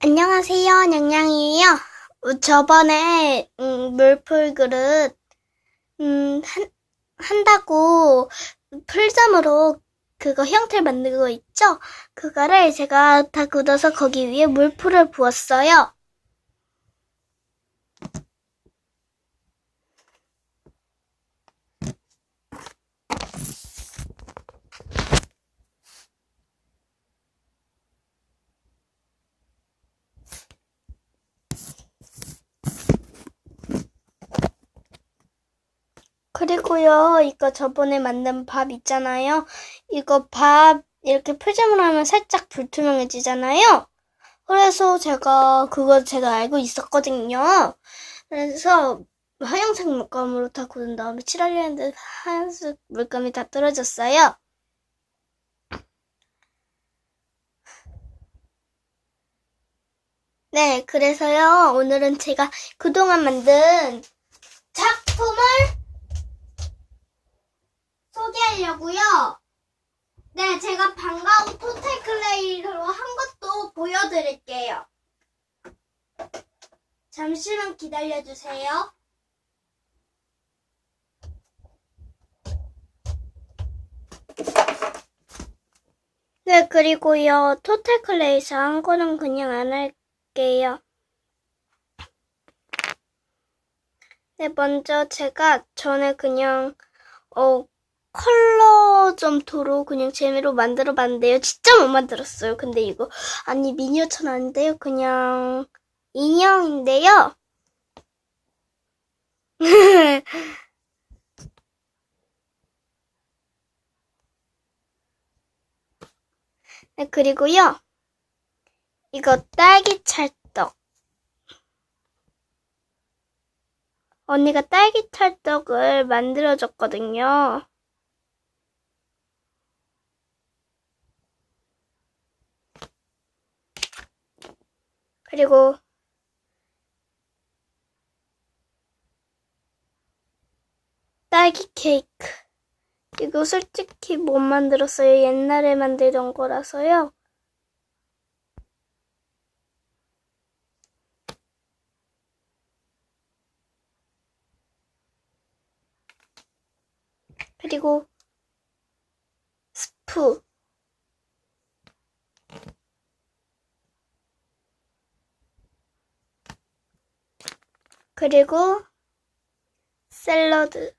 안녕하세요, 냥냥이에요. 어, 저번에 음, 물풀 그릇 음, 한, 한다고 풀점으로 그거 형태를 만들고 있죠? 그거를 제가 다 굳어서 거기 위에 물풀을 부었어요. 그리고요, 이거 저번에 만든 밥 있잖아요. 이거 밥 이렇게 풀점을 하면 살짝 불투명해지잖아요. 그래서 제가 그거 제가 알고 있었거든요. 그래서 하얀색 물감으로 다 굳은 다음에 칠하려 했는데 하얀색 물감이 다 떨어졌어요. 네, 그래서요, 오늘은 제가 그동안 만든 작품을 하려고요. 네, 제가 반가운 토탈 클레이로 한 것도 보여드릴게요. 잠시만 기다려주세요. 네, 그리고요, 토탈 클레이에서 한 거는 그냥 안 할게요. 네, 먼저 제가 전에 그냥, 어, 컬러 점토로 그냥 재미로 만들어 봤는데요. 진짜 못 만들었어요. 근데 이거, 아니, 미니어처는 아닌데요. 그냥, 인형인데요. 네, 그리고요. 이거 딸기 찰떡. 언니가 딸기 찰떡을 만들어줬거든요. 그리고 딸기 케이크. 이거 솔직히 못 만들었어요. 옛날에 만들던 거라서요. 그리고 스프. 그리고 샐러드.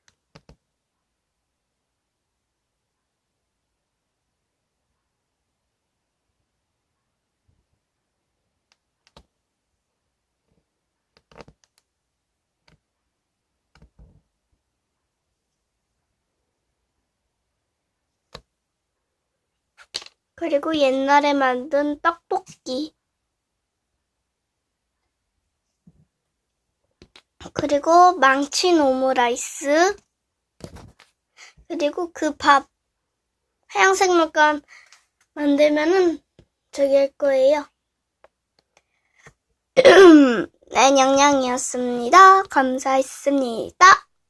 그리고 옛날에 만든 떡볶이. 그리고 망친 오므라이스. 그리고 그 밥. 물감 만들면은 저기 할 거예요. 네, 냥냥이었습니다. 감사했습니다.